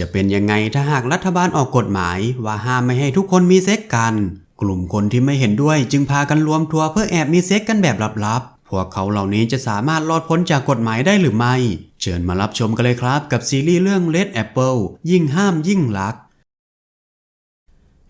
จะเป็นยังไงถ้าหากรัฐบาลออกกฎหมาย ว่าห้ามไม่ให้ทุกคนมีเซ็กกัน กลุ่มคนที่ไม่เห็นด้วยจึงพากันรวมตัวเพื่อแอบมีเซ็กกันแบบลับๆ พวกเขาเหล่านี้จะสามารถรอดพ้นจากกฎหมายได้หรือไม่ เชิญมารับชมกันเลยครับ กับซีรีส์เรื่อง Red Apple ยิ่งห้ามยิ่งรัก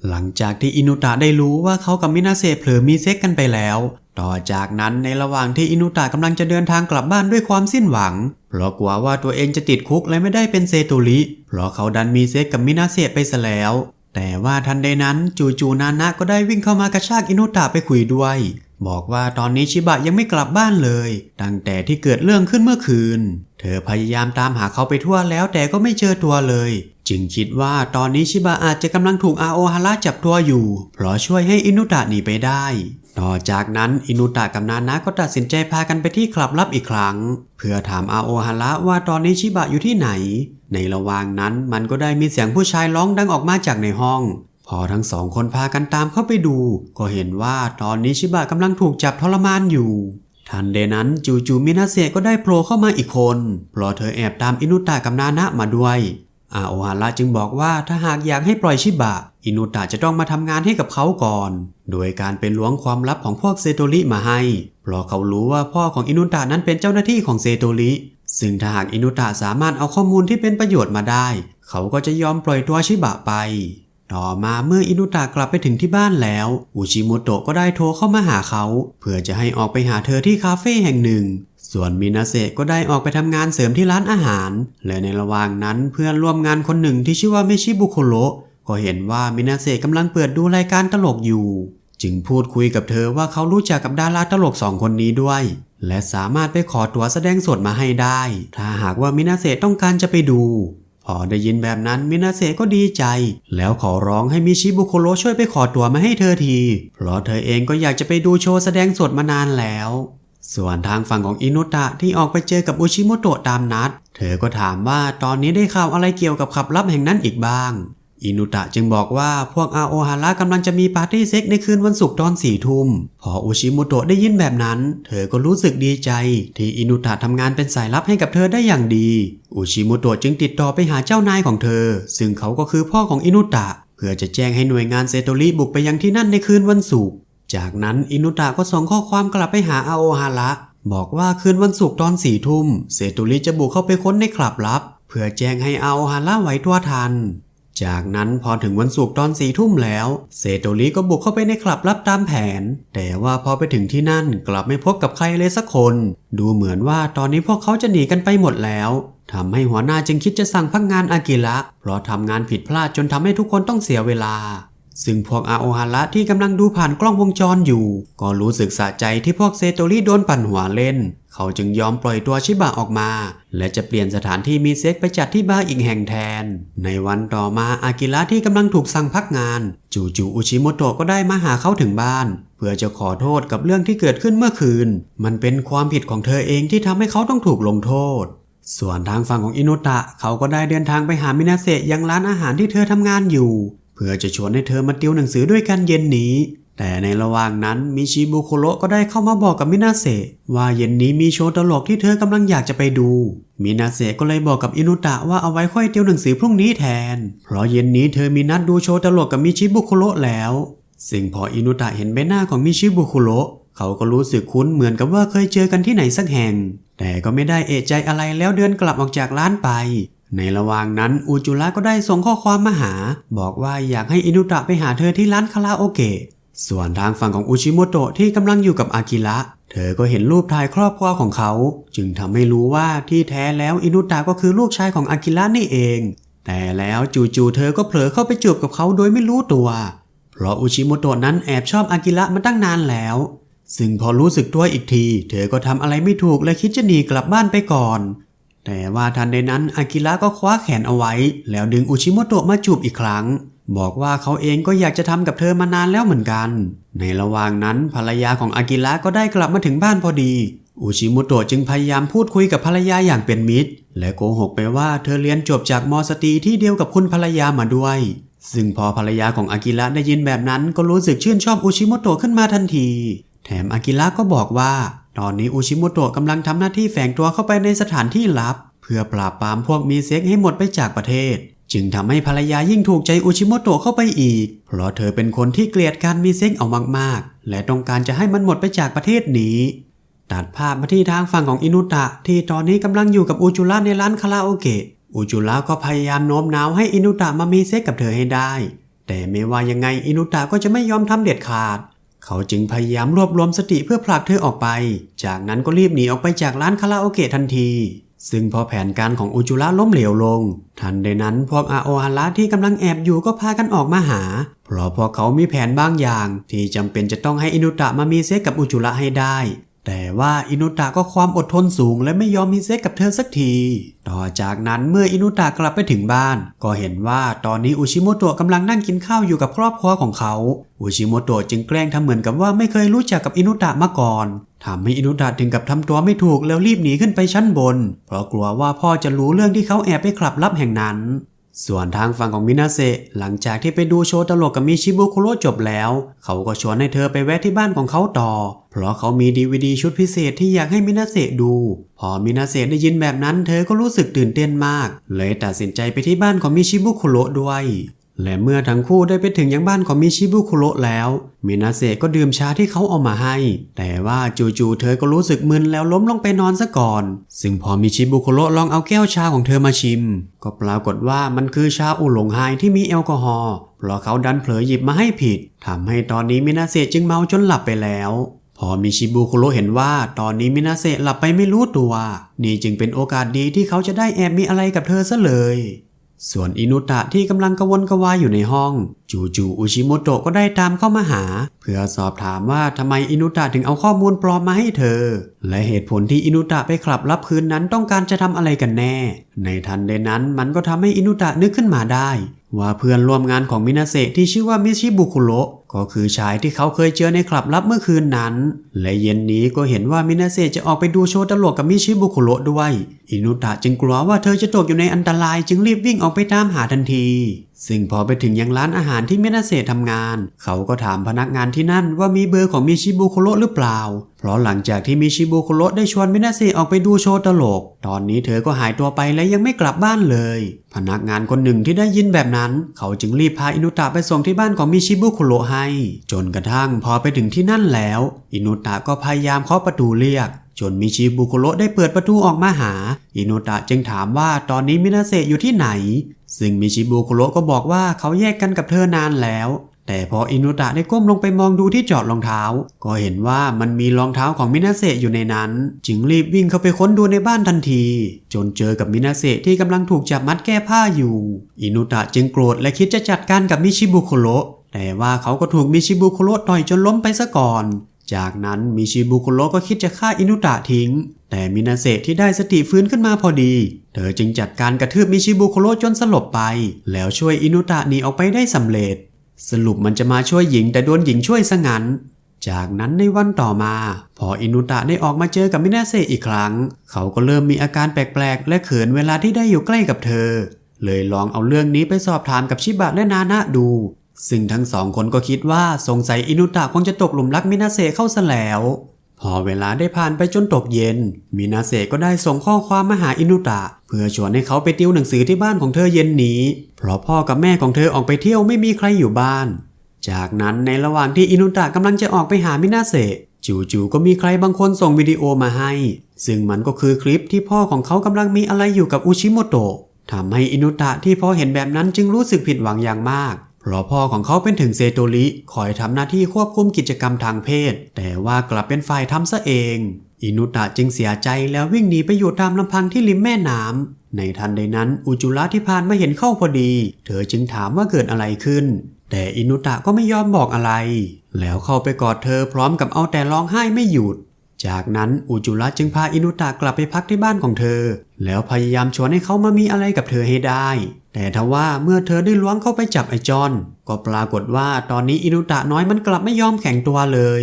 หลังจากที่อินุตะได้รู้ว่าเขากับมินาเซเผลอมีเซ็กกันไปแล้ว ต่อจากนั้นในระหว่างที่อินุตะกำลังจะเดินทางกลับบ้านด้วยความสิ้นหวัง เพราะกลัวว่าตัวเองจะติดคุกและไม่ได้เป็นเซโตริ เพราะเขาดันมีเซ็กกับมินาเซะไปซะแล้ว แต่ว่าทันใดนั้นจู่ๆนานะก็ได้วิ่งเข้ามากระชากอินุตะไปคุยด้วย บอกว่าตอนนี้ชิบะยังไม่กลับบ้านเลย ตั้งแต่ที่เกิดเรื่องขึ้นเมื่อคืน เธอพยายามตามหาเขาไปทั่วแล้วแต่ก็ไม่เจอตัวเลย จึงคิดว่าตอนนี้ชิบะอาจจะกำลังถูกอาโอฮาระจับตัวอยู่ เพราะช่วยให้อินุตะหนีไปได้ ต่อจากนั้นอินุตะกับนานะก็ตัดสินใจพากันไปที่คลับลับอีกครั้ง เพื่อถามอาโอฮาระว่าตอนนี้ชิบะอยู่ที่ไหน ในระหว่างนั้นมันก็ได้มีเสียงผู้ชายร้องดังออกมาจากในห้อง พอทั้งสองคนพากันตามเข้าไปดู ก็เห็นว่าตอนนี้ชิบะกำลังถูกจับทรมานอยู่ทันใดนั้นจู่ๆมินาเซะก็ได้โผล่เข้ามาอีกคนเพราะเธอแอบตามอินุตะกับนานะมาด้วย อาโอฮาระจึงบอกว่าถ้าหากอยากให้ปล่อยชิบะ อินุตะจะต้องมาทำงานให้กับเขาก่อน โดยการเป็นล้วงความลับของพวกเซโตริมาให้ เพราะเขารู้ว่าพ่อของอินุตะนั้นเป็นเจ้าหน้าที่ของเซโตริซึ่งถ้าหากอินุตะสามารถเอาข้อมูลที่เป็นประโยชน์มาได้ เขาก็จะยอมปล่อยตัวชิบะไป ต่อมาเมื่ออินุตะกลับไปถึงที่บ้านแล้วอุชิโมโตะก็ได้โทรเข้ามาหาเขา เพื่อจะให้ออกไปหาเธอที่คาเฟ่แห่งหนึ่ง ส่วนมินาเซก็ได้ออกไปทำงานเสริมที่ร้านอาหารและในระหว่างนั้นเพื่อนร่วมงานคนหนึ่งที่ชื่อว่าเมชิบุโคโรก็เห็นว่ามินาเซกำลังเปิดดูรายการตลกอยู่ จึงพูดคุยกับเธอว่าเขารู้จักกับดาราตลกสองคนนี้ด้วย และสามารถไปขอตั๋วแสดงสดมาให้ได้ ถ้าหากว่ามินาเซต้องการจะไปดู พอได้ยินแบบนั้นมินาเซก็ดีใจ แล้วขอร้องให้มิชิบุโคโรช่วยไปขอตั๋วมาให้เธอที เพราะเธอเองก็อยากจะไปดูโชว์แสดงสดมานานแล้ว ส่วนทางฝั่งของอินุตะที่ออกไปเจอกับอุชิโมโตะตามนัด เธอก็ถามว่าตอนนี้ได้ข่าวอะไรเกี่ยวกับขับลับแห่งนั้นอีกบ้าง อินุตะจึงบอกว่าพวกอาโอฮาระกำลังจะมีปาร์ตี้เซ็กในคืนวันศุกร์ตอนสี่ทุ่ม พออุชิโมโตะได้ยินแบบนั้น เธอก็รู้สึกดีใจ ที่อินุตะทำงานเป็นสายลับให้กับเธอได้อย่างดีอุชิโมโตะจึงติดต่อไปหาเจ้านายของเธอ ซึ่งเขาก็คือพ่อของอินุตะ เพื่อจะแจ้งให้หน่วยงานเซโตริบุกไปยังที่นั่นในคืนวันศุกร์ จากนั้นอินุตะก็ส่งข้อความกลับไปหาอาโอฮาระบอกว่าคืนวันศุกร์ตอนสี่ทุ่มเซโตริจะบุกเข้าไปค้นในคลับลับ เพื่อแจ้งให้อาโอฮาระไหวตัวทัน จากนั้นพอถึงวันศุกร์ตอนสี่ทุ่มแล้ว เซโตริก็บุกเข้าไปในคลับลับตามแผน แต่ว่าพอไปถึงที่นั่นกลับไม่พบกับใครเลยสักคน ดูเหมือนว่าตอนนี้พวกเขาจะหนีกันไปหมดแล้วทำให้หัวหน้าจึงคิดจะสั่งพักงานอากิระเพราะทำงานผิดพลาดจนทำให้ทุกคนต้องเสียเวลา ซึ่งพวกอาโอฮาระที่กำลังดูผ่านกล้องวงจรอยู่ ก็รู้สึกสะใจที่พวกเซโตริโดนปั่นหัวเล่น เขาจึงยอมปล่อยตัวชิบะออกมา และจะเปลี่ยนสถานที่มีเซ็กไปจัดที่บาร์อีกแห่งแทน ในวันต่อมาอากิระที่กำลังถูกสั่งพักงาน จู่ๆอุชิโมโตะก็ได้มาหาเขาถึงบ้าน เพื่อจะขอโทษกับเรื่องที่เกิดขึ้นเมื่อคืน มันเป็นความผิดของเธอเองที่ทำให้เขาต้องถูกลงโทษ ส่วนทางฝั่งของอินุตะเขาก็ได้เดินทางไปหามินาเซะยังร้านอาหารที่เธอทำงานอยู่ เพื่อจะชวนให้เธอมาติวหนังสือด้วยกันเย็นนี้ แต่ในระหว่างนั้นมิชิบุโคโรก็ได้เข้ามาบอกกับมินาเซะว่าเย็นนี้มีโชว์ตลกที่เธอกำลังอยากจะไปดู มินาเซะก็เลยบอกกับอินุตะว่าเอาไว้ค่อยติวหนังสือพรุ่งนี้แทน เพราะเย็นนี้เธอมีนัดดูโชว์ตลกกับมิชิบุโคโรแล้ว ซึ่งพออินุตะเห็นใบหน้าของมิชิบุคุโรเขาก็รู้สึกคุ้นเหมือนกับว่าเคยเจอกันที่ไหนสักแห่ง แต่ก็ไม่ได้เอะใจอะไรแล้วเดินกลับออกจากร้านไปในระหว่างนั้นอูจุระก็ได้ส่งข้อความมาหา บอกว่าอยากให้อินุตะไปหาเธอที่ร้านคาราโอเกะ ส่วนทางฝั่งของอุชิโมโตะที่กำลังอยู่กับอากิระเธอก็เห็นรูปถ่ายครอบครัวของเขา จึงทำให้รู้ว่าที่แท้แล้วอินุตะก็คือลูกชายของอากิระนี่เอง แต่แล้วจู่ๆเธอก็เผลอเข้าไปจูบกับเขาโดยไม่รู้ตัว เพราะอุชิโมโตะนั้นแอบชอบอากิระมาตั้งนานแล้ว ซึ่งพอรู้สึกตัวอีกที เธอก็ทำอะไรไม่ถูกและคิดจะหนีกลับบ้านไปก่อน แต่ว่าทันใดนั้นอากิระก็คว้าแขนเอาไว้ แล้วดึงอุชิโมโตะมาจูบอีกครั้ง บอกว่าเขาเองก็อยากจะทำกับเธอมานานแล้วเหมือนกัน ในระหว่างนั้นภรรยาของอากิระก็ได้กลับมาถึงบ้านพอดีอุชิโมโตะจึงพยายามพูดคุยกับภรรยาอย่างเป็นมิตร และโกหกไปว่าเธอเรียนจบจากมอสตรีที่เดียวกับคุณภรรยามาด้วย ซึ่งพอภรรยาของอากิระได้ยินแบบนั้นก็รู้สึกชื่นชอบอุชิโมโตะขึ้นมาทันที แถมอากิระก็บอกว่า ตอนนี้อุชิโมโตะกำลังทำหน้าที่แฝงตัวเข้าไปในสถานที่ลับ เพื่อปราบปรามพวกมีเซ็กให้หมดไปจากประเทศ จึงทำให้ภรรยายิ่งถูกใจอุชิโมโตะเข้าไปอีก เพราะเธอเป็นคนที่เกลียดการมีเซ็กเอามากๆ และต้องการจะให้มันหมดไปจากประเทศนี้ ตัดภาพมาที่ทางฝั่งของอินุตะ ที่ตอนนี้กำลังอยู่กับอุจุระในร้านคาราโอเกะ อุจุระก็พยายามโน้มน้าวให้อินุตะมามีเซ็กกับเธอให้ได้ แต่ไม่ว่ายังไงอินุตะก็จะไม่ยอมทำเด็ดขาด เขาจึงพยายามรวบรวมสติเพื่อผลักเธอออกไป จากนั้นก็รีบหนีออกไปจากร้านคาราโอเกะทันที ซึ่งพอแผนการของอุจุระล้มเหลวลง ทันใดนั้นพวกอาโอฮาระที่กำลังแอบอยู่ก็พากันออกมาหา เพราะพวกเขามีแผนบางอย่าง ที่จำเป็นจะต้องให้อินุตะมามีเซ็กกับอุจุระให้ได้ แต่ว่าอินุตะก็ความอดทนสูงและไม่ยอมมีเซ็กกับเธอสักที ต่อจากนั้นเมื่ออินุตะกลับไปถึงบ้าน ก็เห็นว่าตอนนี้อุชิโมโตะกำลังนั่งกินข้าวอยู่กับครอบครัวของเขา อุชิโมโตะจึงแกล้งทำเหมือนกับว่าไม่เคยรู้จักกับอินุตะมาก่อนทำให้อินุตะถึงกับทำตัวไม่ถูกแล้วรีบหนีขึ้นไปชั้นบน เพราะกลัวว่าพ่อจะรู้เรื่องที่เขาแอบไปคลับลับแห่งนั้น ส่วนทางฝั่งของมินาเซหลังจากที่ไปดูโชว์ตลกกับมิชิบุคุโร่จบแล้ว เขาก็ชวนให้เธอไปแวะที่บ้านของเขาต่อ เพราะเขามีดีวดีชุดพิเศษที่อยากให้มินาเซดู พอมินาเซได้ยินแบบนั้นเธอก็รู้สึกตื่นเต้นมาก เลยตัดสินใจไปที่บ้านของมิชิบุคุโร่ด้วย และเมื่อทั้งคู่ได้ไปถึงยังบ้านของมิชิบุคุโระแล้ว มินาเซก็ดื่มชาที่เขาเอามาให้ แต่ว่าจู่ๆเธอก็รู้สึกมึนแล้วล้มลงไปนอนซะก่อน ซึ่งพอมิชิบุคุโระลองเอาแก้วชาของเธอมาชิม ก็ปรากฏว่ามันคือชาอุหลงไฮที่มีแอลกอฮอล์ เพราะเขาดันเผลอหยิบมาให้ผิด ทำให้ตอนนี้มินาเซจึงเมาจนหลับไปแล้วพอมิชิบุคุโระเห็นว่าตอนนี้มินาเซหลับไปไม่รู้ตัว นี่จึงเป็นโอกาสดีที่เขาจะได้แอบมีอะไรกับเธอซะเลย ส่วนอินุตะที่กำลังกระวนกระวายอยู่ในห้อง จู่ๆอุชิโมโตะก็ได้ตามเข้ามาหา เพื่อสอบถามว่าทำไมอินุตะถึงเอาข้อมูลปลอมมาให้เธอ และเหตุผลที่อินุตะไปคลับรับคืนนั้นต้องการจะทำอะไรกันแน่ ในทันใดนั้นมันก็ทำให้อินุตะนึกขึ้นมาได้ ว่าเพื่อนร่วมงานของมินาเซที่ชื่อว่ามิชิบุคุโระก็คือชายที่เขาเคยเจอในคลับลับเมื่อคืนนั้น และเย็นนี้ก็เห็นว่ามินาเซจะออกไปดูโชว์ตลกกับมิชิบุคุโระด้วย อินุตะจึงกลัวว่าเธอจะตกอยู่ในอันตรายจึงรีบวิ่งออกไปตามหาทันที ซึ่งพอไปถึงยังร้านอาหารที่มินาเซทำงาน เขาก็ถามพนักงานที่นั่นว่ามีเบอร์ของมิชิบุคุโรหรือเปล่า เพราะหลังจากที่มิชิบุคุโรได้ชวนมินาเซออกไปดูโชว์ตลก ตอนนี้เธอก็หายตัวไปและยังไม่กลับบ้านเลย พนักงานคนหนึ่งที่ได้ยินแบบนั้น เขาจึงรีบพาอินุตะไปส่งที่บ้านของมิชิบุคุโรให้ จนกระทั่งพอไปถึงที่นั่นแล้ว อินุตะก็พยายามเคาะประตูเรียก จนมิชิบุคุโรได้เปิดประตูออกมาหา อินุตะจึงถามว่าตอนนี้มินาเซะอยู่ที่ไหน ซึ่งมิชิบุคุโรก็บอกว่าเขาแยกกันกับเธอนานแล้ว แต่พออินุตะได้ก้มลงไปมองดูที่จอดรองเท้า ก็เห็นว่ามันมีรองเท้าของมินาเซะอยู่ในนั้น จึงรีบวิ่งเข้าไปค้นดูในบ้านทันที จนเจอกับมินาเซะที่กำลังถูกจับมัดแก้ผ้าอยู่ อินุตะจึงโกรธและคิดจะจัดการกับมิชิบุคุโรแต่ว่าเขาก็ถูกมิชิบุคุโรต่อยจนล้มไปซะก่อน จากนั้นมิชิบุคุโรก็คิดจะฆ่าอินุตะทิ้ง แต่มินาเซะที่ได้สติฟื้นขึ้นมาพอดี เธอจึงจัดการกระทืบมิชิบุคุโรจนสลบไป แล้วช่วยอินุตะหนีออกไปได้สำเร็จ สรุปมันจะมาช่วยหญิงแต่โดนหญิงช่วยซะงั้น จากนั้นในวันต่อมา พออินุตะได้ออกมาเจอกับมินาเซะอีกครั้ง เขาก็เริ่มมีอาการแปลกๆ และเขินเวลาที่ได้อยู่ใกล้กับเธอ เลยลองเอาเรื่องนี้ไปสอบถามกับชิบะและนานะดู ซึ่งทั้งสองคนก็คิดว่าสงสัยอินุตะคงจะตกหลุมรักมินาเซเข้าซะแล้ว พอเวลาได้ผ่านไปจนตกเย็น มินาเซก็ได้ส่งข้อความมาหาอินุตะ เพื่อชวนให้เขาไปติวหนังสือที่บ้านของเธอเย็นนี้ เพราะพ่อกับแม่ของเธอออกไปเที่ยวไม่มีใครอยู่บ้าน จากนั้นในระหว่างที่อินุตะกำลังจะออกไปหามินาเซจู่ๆก็มีใครบางคนส่งวิดีโอมาให้ ซึ่งมันก็คือคลิปที่พ่อของเขากำลังมีอะไรอยู่กับอุชิโมโตะทำให้อินุตะที่พอเห็นแบบนั้นจึงรู้สึกผิดหวังอย่างมาก เพราะพ่อของเขาเป็นถึงเซโตริคอยทำหน้าที่ควบคุมกิจกรรมทางเพศ แต่ว่ากลับเป็นฝ่ายทำซะเอง อินุตะจึงเสียใจแล้ววิ่งหนีไปอยู่ตามลำพังที่ริมแม่น้ำในทันใดนั้นอุจุระที่ผ่านมาเห็นเข้าพอดี เธอจึงถามว่าเกิดอะไรขึ้น แต่อินุตะก็ไม่ยอมบอกอะไร แล้วเข้าไปกอดเธอพร้อมกับเอาแต่ร้องไห้ไม่หยุดจากนั้นอุจุระจึงพาอินุตะกลับไปพักที่บ้านของเธอ แล้วพยายามชวนให้เขามามีอะไรกับเธอให้ได้ แต่ทว่าเมื่อเธอได้ล้วงเข้าไปจับไอจอน ก็ปรากฏว่าตอนนี้อินุตะน้อยมันกลับไม่ยอมแข็งตัวเลย